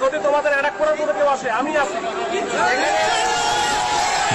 যদি আছি।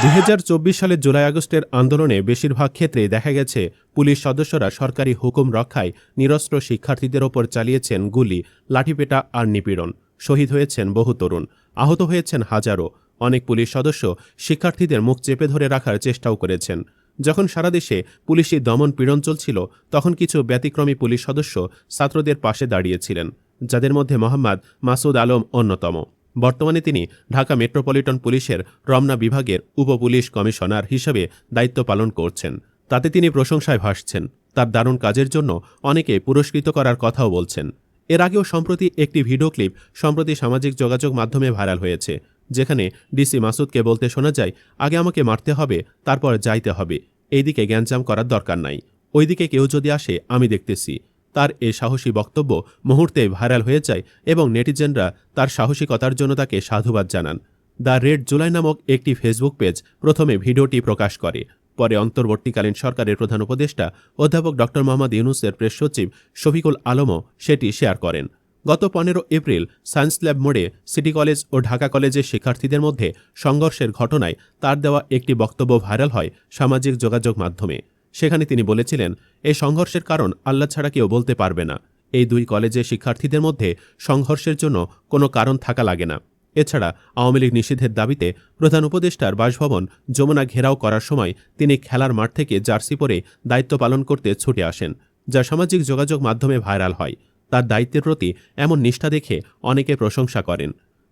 দুই সালের জুলাই আগস্টের আন্দোলনে বেশিরভাগ ক্ষেত্রেই দেখা গেছে, পুলিশ সদস্যরা সরকারি হুকুম রক্ষায় নিরস্ত্র শিক্ষার্থীদের ওপর চালিয়েছেন গুলি, লাঠিপেটা আর নিপীড়ন। শহীদ হয়েছেন বহু তরুণ, আহত হয়েছেন হাজারো। অনেক পুলিশ সদস্য শিক্ষার্থীদের মুখ চেপে ধরে রাখার চেষ্টাও করেছেন। যখন সারা দেশে পুলিশি দমন পীড়ন চলছিল, তখন কিছু ব্যতিক্রমী পুলিশ সদস্য ছাত্রদের পাশে দাঁড়িয়েছিলেন। যাদের মধ্যে মোহাম্মদ মাসুদ আলম অন্যতম। বর্তমানে তিনি ঢাকা মেট্রোপলিটন পুলিশের রমনা বিভাগের উপপুলিশ কমিশনার হিসেবে দায়িত্ব পালন করছেন। তাতে তিনি প্রশংসায় ভাসছেন। তার দারুণ কাজের জন্য অনেকে পুরস্কৃত করার কথাও বলছেন। এর আগেও সম্প্রতি একটি ভিডিও ক্লিপ সম্প্রতি সামাজিক যোগাযোগ মাধ্যমে ভাইরাল হয়েছে, যেখানে ডিসি মাসুদকে বলতে শোনা যায়, আগে আমাকে মারতে হবে, তারপর যাইতে হবে। এইদিকে জ্ঞানজাম করার দরকার নাই। ওইদিকে কেউ যদি আসে, আমি দেখতেছি। তার এ সাহসী বক্তব্য মুহূর্তে ভাইরাল হয়ে যায় এবং নেটিজেনরা তার সাহসিকতার জন্য তাকে সাধুবাদ জানান। দ্য রেড জুলাই নামক একটি ফেসবুক পেজ প্রথমে ভিডিওটি প্রকাশ করে। পরে অন্তর্বর্তীকালীন সরকারের প্রধান উপদেষ্টা অধ্যাপক ড মোহাম্মদ ইউনুসের প্রেস সচিব শফিকুল আলমও সেটি শেয়ার করেন। গত পনেরো এপ্রিল সায়েন্স ল্যাব মোড়ে সিটি কলেজ ও ঢাকা কলেজের শিক্ষার্থীদের মধ্যে সংঘর্ষের ঘটনায় তার দেওয়া একটি বক্তব্য ভাইরাল হয় সামাজিক যোগাযোগ মাধ্যমে। সেখানে তিনি বলেছিলেন এই সংঘর্ষের কারণ আল্লাহ ছাড়া কেউ বলতে পারবে না। এই দুই কলেজে শিক্ষার্থীদের মধ্যে সংঘর্ষের জন্য কোনো কারণ থাকা লাগে না। এছাড়া আওয়ামী লীগ নিষিদ্ধের দাবিতে প্রধান উপদেষ্টার বাসভবন যমুনা ঘেরাও করার সময় তিনি খেলার মাঠ থেকে জার্সি পরে দায়িত্ব পালন করতে ছুটে আসেন, যা সামাজিক যোগাযোগ মাধ্যমে ভাইরাল হয়। তার দায়িত্বের প্রতি এমন নিষ্ঠা দেখে অনেকে প্রশংসা করেন।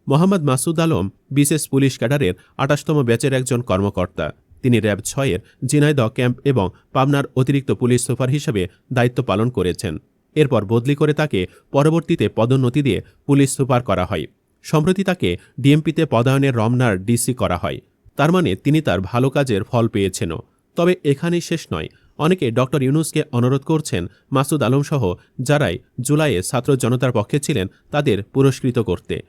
মোহাম্মদ মাসুদ আলম, বিশেষ পুলিশ ক্যাডারের আটাশতম ব্যাচের একজন কর্মকর্তা। তিনি র্যাব ছয়ের জিনাইদ ক্যাম্প এবং পাবনার অতিরিক্ত পুলিশ সুপার হিসেবে দায়িত্ব পালন করেছেন। এরপর বদলি করে তাকে পরবর্তীতে পদোন্নতি দিয়ে পুলিশ সুপার করা হয়। সম্প্রতি তাকে ডিএমপিতে পদায়নের রমনার ডিসি করা হয়। তার মানে তিনি তার ভালো কাজের ফল পেয়েছেনও। তবে এখানেই শেষ নয়। অনেকে ডক্টর ইউনুসকে অনুরোধ করছেন মাসুদ আলমসহ যারাই জুলাইয়ে ছাত্র জনতার পক্ষে ছিলেন তাদের পুরস্কৃত করতে।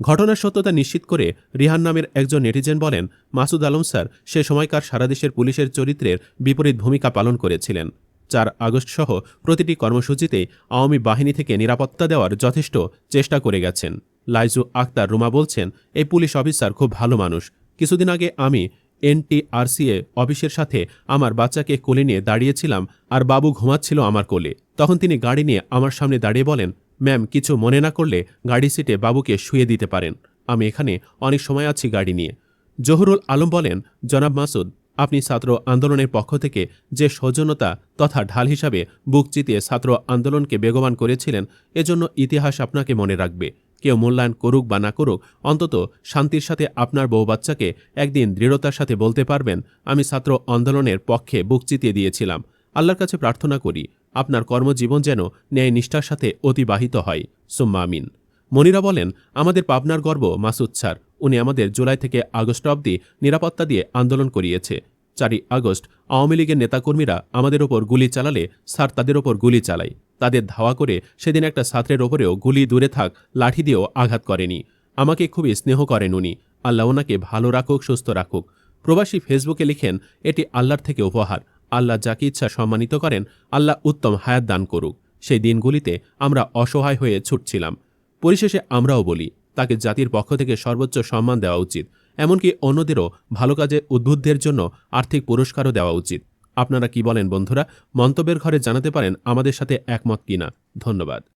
ঘটনার সত্যতা নিশ্চিত করে রিহান নামের একজন নেটিজেন বলেন, মাসুদ আলম স্যার সে সময়কার সারা দেশের পুলিশের চরিত্রের বিপরীত ভূমিকা পালন করেছিলেন। চার আগস্ট সহ প্রতিটি কর্মসূচিতে আওয়ামী বাহিনী থেকে নিরাপত্তা দেওয়ার যথেষ্ট চেষ্টা করে গেছেন। লাইজু আক্তার রুমা বলছেন, এই পুলিশ অফিসার খুব ভালো মানুষ। কিছুদিন আগে আমি এনটিআরসিএ অফিসের সাথে আমার বাচ্চাকে কোলে নিয়ে দাঁড়িয়েছিলাম আর বাবু ঘুমাচ্ছিল আমার কোলে। তখন তিনি গাড়ি নিয়ে আমার সামনে দাঁড়িয়ে বলেন ম্যাম, কিছু মনে না করলে গাড়ি সিটে বাবুকে শুয়ে দিতে পারেন। আমি এখানে অনেক সময় আছি গাড়ি নিয়ে। জহুরুল আলম বলেন, জনাব মাসুদ, আপনি ছাত্র আন্দোলনের পক্ষ থেকে যে সৌজন্যতা তথা ঢাল হিসাবে বুক চিতিয়ে ছাত্র আন্দোলনকে বেগবান করেছিলেন, এজন্য ইতিহাস আপনাকে মনে রাখবে। কেউ মূল্যায়ন করুক বা না করুক, অন্তত শান্তির সাথে আপনার বউ বাচ্চাকে একদিন দৃঢ়তার সাথে বলতে পারবেন, আমি ছাত্র আন্দোলনের পক্ষে বুক চিতিয়ে দিয়েছিলাম। আল্লাহর কাছে প্রার্থনা করি আপনার কর্মজীবন যেন ন্যায় নিষ্ঠার সাথে অতিবাহিত হয়। সুম্মা আমিন। মনিরা বলেন, আমাদের পাবনার গর্ব মাসুদ স্যার। উনি আমাদের জুলাই থেকে আগস্ট অবধি নিরাপত্তা দিয়ে আন্দোলন করিয়েছে। চারই আগস্ট আওয়ামী লীগের নেতাকর্মীরা আমাদের ওপর গুলি চালালে স্যার তাদের ওপর গুলি চালায়। তাদের ধাওয়া করে সেদিন একটা ছাত্রের ওপরেও গুলি দূরে থাক, লাঠি দিয়েও আঘাত করেনি। আমাকে খুবই স্নেহ করেন উনি। আল্লাহ ওনাকে ভালো রাখুক, সুস্থ রাখুক। প্রবাসী ফেসবুকে লিখেন, এটি আল্লাহর থেকে উপহার। আল্লাহ যাকে ইচ্ছা সম্মানিত করেন, আল্লাহ উত্তম হায়াত দান করুক। সেই দিনগুলিতে আমরা অসহায় হয়ে ছুটছিলাম। পরিশেষে আমরাও বলি, তাকে জাতির পক্ষ থেকে সর্বোচ্চ সম্মান দেওয়া উচিত। এমনকি অন্যদেরও ভালো কাজে উদ্বুদ্ধের জন্য আর্থিক পুরস্কারও দেওয়া উচিত। আপনারা কি বলেন বন্ধুরা? মন্তব্যের ঘরে জানাতে পারেন আমাদের সাথে একমত কিনা। ধন্যবাদ।